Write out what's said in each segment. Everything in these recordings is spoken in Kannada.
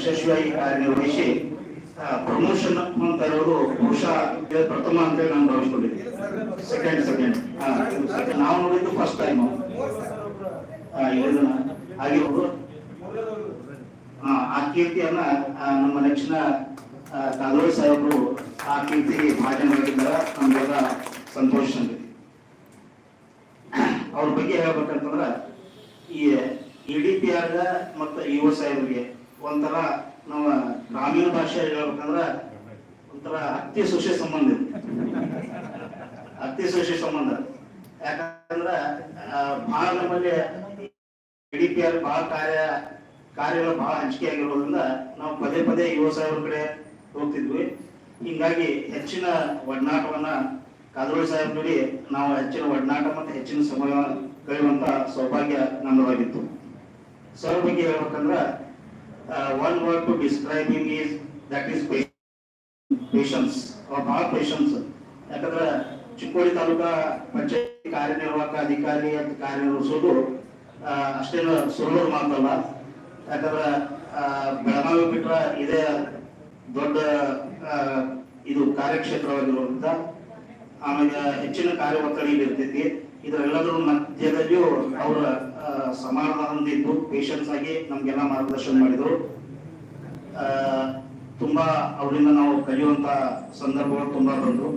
ಯಶಸ್ವಿಯಾಗಿ ಕಾರ್ಯನಿರ್ವಹಿಸಿ ಪ್ರಮೋಷನ್ ಅಂತ ಇರೋದು ಬಹುಶಃ ಪ್ರಥಮ ಅಂತ ಹೇಳಿ ನಾನು ಭಾವಿಸ್ಕೊಂಡಿದ್ದೀನಿ. ಸೆಕೆಂಡ್ ಸೆಕೆಂಡ್ ನಾವು ನೋಡಿದ್ದು ಫಸ್ಟ್ ಟೈಮ್ ಆಗಿರೋದು ಆ, ಕೀರ್ತಿಯನ್ನ ನಮ್ಮ ನೆಚ್ಚಿನ ಕಾಲೋಳಿ ಸಾಹೇಬರು ಆ ಕೀರ್ತಿ ಭಾಜನವಾಗಿದ್ದಾರೆ ನಮಗೆಲ್ಲ ಸಂತೋಷ ಅವ್ರ ಬಗ್ಗೆ ಹೇಳ್ಬೇಕಂತಂದ್ರ ಈ ಇ ಪಿ ಆರ್ ಮತ್ತು ಯುವ ಸಾಹೇಬರಿಗೆ ಒಂಥರ ನಮ್ಮ ಗ್ರಾಮೀಣ ಭಾಷೆ ಹೇಳ್ಬೇಕಂದ್ರ ಒಂಥರ ಅತ್ತಿ ಸೊಸೆ ಸಂಬಂಧ ಅತ್ತಿ ಸೊಸೆ ಸಂಬಂಧ. ಯಾಕಂದ್ರ ಬಹಳ ನಮ್ಮಲ್ಲಿ ಡಿ ಪಿ ಬಹಳ ಕಾರ್ಯ, ಕಾರ್ಯಗಳು ಬಹಳ ಹಂಚಿಕೆ ಆಗಿರೋದ್ರಿಂದ ನಾವು ಪದೇ ಪದೇ ಯುವ ಸಾಹೇಬ್ರ ಕಡೆ ಹೋಗ್ತಿದ್ವಿ. ಹಿಂಗಾಗಿ ಹೆಚ್ಚಿನ ಒಡನಾಟವನ್ನ ಕಾದ್ರೋಳಿ ಸಾಹೇಬ್ ಕಡೆ ನಾವು ಹೆಚ್ಚಿನ ಒಡನಾಟ ಮತ್ತು ಹೆಚ್ಚಿನ ಸಮಯ ಕಳೆಯುವಂತ ಸೌಭಾಗ್ಯ ನಮ್ಮದಾಗಿತ್ತು ಸರ್ ಬಗ್ಗೆ ಹೇಳ್ಬೇಕಂದ್ರ one describe to describing is is patience or ಭಾಳ ಪೇಷನ್ಸ್ ಯಾಕಂದ್ರೆ ಚಿಕ್ಕೋಡಿ ತಾಲೂಕಾ ಪಂಚಾಯತ್ ಕಾರ್ಯನಿರ್ವಾಹಕ ಅಧಿಕಾರಿ ಅಂತ ಕಾರ್ಯನಿರ್ವಹಿಸೋದು ಅಷ್ಟೇನು ಸುಲಭದ ಮಾತಲ್ಲ. ಯಾಕಂದ್ರೆ ಬೆಳಗಾವಿ ಬಿಟ್ರ ಇದೇ ದೊಡ್ಡ ಇದು ಕಾರ್ಯಕ್ಷೇತ್ರವಾಗಿರೋದ್ರಿಂದ ಆಮೇಲೆ ಹೆಚ್ಚಿನ ಕಾರ್ಯ ಇರ್ತೈತಿ. ಇದರೆಲ್ಲದರ ಮಧ್ಯದಲ್ಲಿಯೂ ಅವರ ಸಮಾಧಾನದಿಂದ ಪೇಷನ್ಸ್ ಆಗಿ ನಮ್ಗೆಲ್ಲ ಮಾರ್ಗದರ್ಶನ ಮಾಡಿದ್ರು. ತುಂಬಾ ಅವರಿಂದ ನಾವು ಕಲಿಯುವಂತ ಸಂದರ್ಭಗಳು ತುಂಬಾ ಬಂದ್ರು.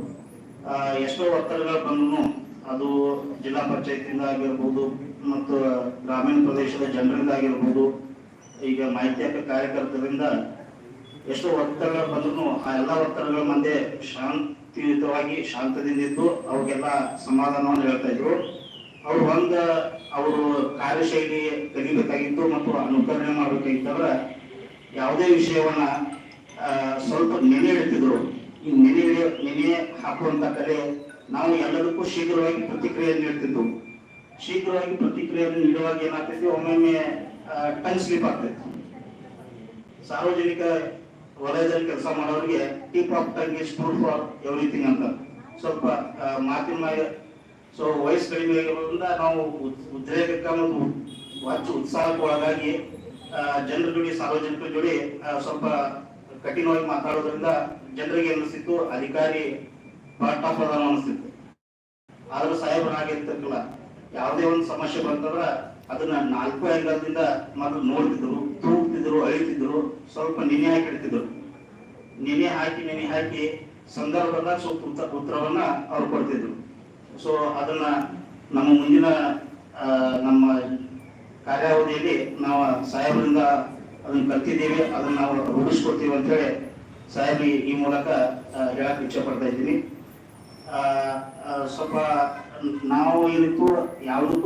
ಎಷ್ಟೋ ಒತ್ತಡಗಳು ಬಂದ್ರು ಅದು ಜಿಲ್ಲಾ ಪಂಚಾಯತಿಂದ ಆಗಿರ್ಬೋದು ಮತ್ತು ಗ್ರಾಮೀಣ ಪ್ರದೇಶದ ಜನರಿಂದ ಆಗಿರ್ಬೋದು, ಈಗ ಮಾಹಿತಿ ಕಾರ್ಯಕರ್ತರಿಂದ ಎಷ್ಟೋ ಒತ್ತಡಗಳು ಬಂದ್ರು ಆ ಎಲ್ಲ ಒತ್ತಡಗಳ ಮಧ್ಯೆ ಶಾಂತಿಯುತವಾಗಿ ಶಾಂತದಿಂದ ಇದ್ದು ಅವ್ರಿಗೆಲ್ಲ ಸಮಾಧಾನವನ್ನು ಹೇಳ್ತಾ ಇದ್ರು. ಅವ್ರು ಒಂದ ಅವರು ಕಾರ್ಯಶೈಲಿ ಕಲಿಬೇಕಾಗಿತ್ತು ಮತ್ತು ಅನುಕರಣೆ ಮಾಡಬೇಕಾಗಿತ್ತಂದ್ರ ಯಾವುದೇ ವಿಷಯವನ್ನ ಸ್ವಲ್ಪ ನೆನೆ ಇಡ್ತಿದ್ರು ಈ ನೆನೆ ನೆನೆ ಹಾಕುವಂತ ಕಲೆ ನಾವು ಎಲ್ಲದಕ್ಕೂ ಶೀಘ್ರವಾಗಿ ಪ್ರತಿಕ್ರಿಯೆ ನೀಡ್ತಿದ್ವು ಶೀಘ್ರವಾಗಿ ಪ್ರತಿಕ್ರಿಯೆಯನ್ನು ನೀಡುವಾಗ ಏನಾಗ್ತೈತಿ ಒಮ್ಮೊಮ್ಮೆ ಟಂಗ್ ಸ್ಲಿಪ್ ಆಗ್ತೈತಿ ಸಾರ್ವಜನಿಕ ವಲಯದಲ್ಲಿ ಕೆಲಸ ಮಾಡೋರಿಗೆ tip of tongue is good for everything ಅಂತ. ಸ್ವಲ್ಪ ಮಾತಿನ ಮ್ಯಾಗ, ಸೊ ವಯಸ್ಸು ಕಡಿಮೆ ಆಗಿರೋದ್ರಿಂದ ನಾವು ಉದ್- ಉದ್ರೇಕಕ್ಕೆ ಮತ್ತು ಹೆಚ್ಚು ಉತ್ಸಾಹಕ್ಕೆ ಒಳಗಾಗಿ ಜನರ ಜೋಡಿ, ಸಾರ್ವಜನಿಕರ ಜೋಡಿ ಸ್ವಲ್ಪ ಕಠಿಣವಾಗಿ ಮಾತಾಡೋದ್ರಿಂದ ಜನರಿಗೆ ಅನಿಸ್ತಿತ್ತು ಅಧಿಕಾರಿ ಪಾಠ ಪ್ರಧಾನ ಅನಿಸ್ತಿತ್ತು ಆದ್ರೂ ಹಾಗೆ ಆಗಿರ್ತಕ್ಕಲ್ಲ ಯಾವುದೇ ಒಂದು ಸಮಸ್ಯೆ ಬಂತಂದ್ರ ಅದನ್ನ ನಾಲ್ಕು ಆಂಗಲ್ದಿಂದ ಮೊದಲು ನೋಡ್ತಿದ್ರು, ತೂಗ್ತಿದ್ರು, ಅಳಿತಿದ್ರು, ಸ್ವಲ್ಪ ನೆನೆ ಹಾಕಿ ಇಡ್ತಿದ್ರು. ನೆನೆ ಹಾಕಿ ನೆನೆ ಹಾಕಿ ಸಂದರ್ಭದ ಸ್ವಲ್ಪ ಉತ್ತರ ಉತ್ತರವನ್ನ ಅವ್ರು ಕೊಡ್ತಿದ್ರು. ಸೊ ಅದನ್ನ ನಮ್ಮ ಮುಂದಿನ ನಮ್ಮ ಕಾರ್ಯಾವಧಿಯಲ್ಲಿ ನಾವು ಸಾಹೇಬರಿಂದ ಅದನ್ನ ಕಲ್ತಿದ್ದೀವಿ, ಅದನ್ನ ನಾವು ರೂಢಿಸ್ಕೊಡ್ತೀವಿ ಅಂತ ಹೇಳಿ ಸಾಹೇಬ್ ಈ ಮೂಲಕ ಹೇಳಕ್ ಇಚ್ಛೆ ಪಡ್ತಾ ಇದ್ದೀನಿ. ಸ್ವಲ್ಪ ನಾವು ಏನಿತ್ತು ಯಾವುದಕ್ಕೂ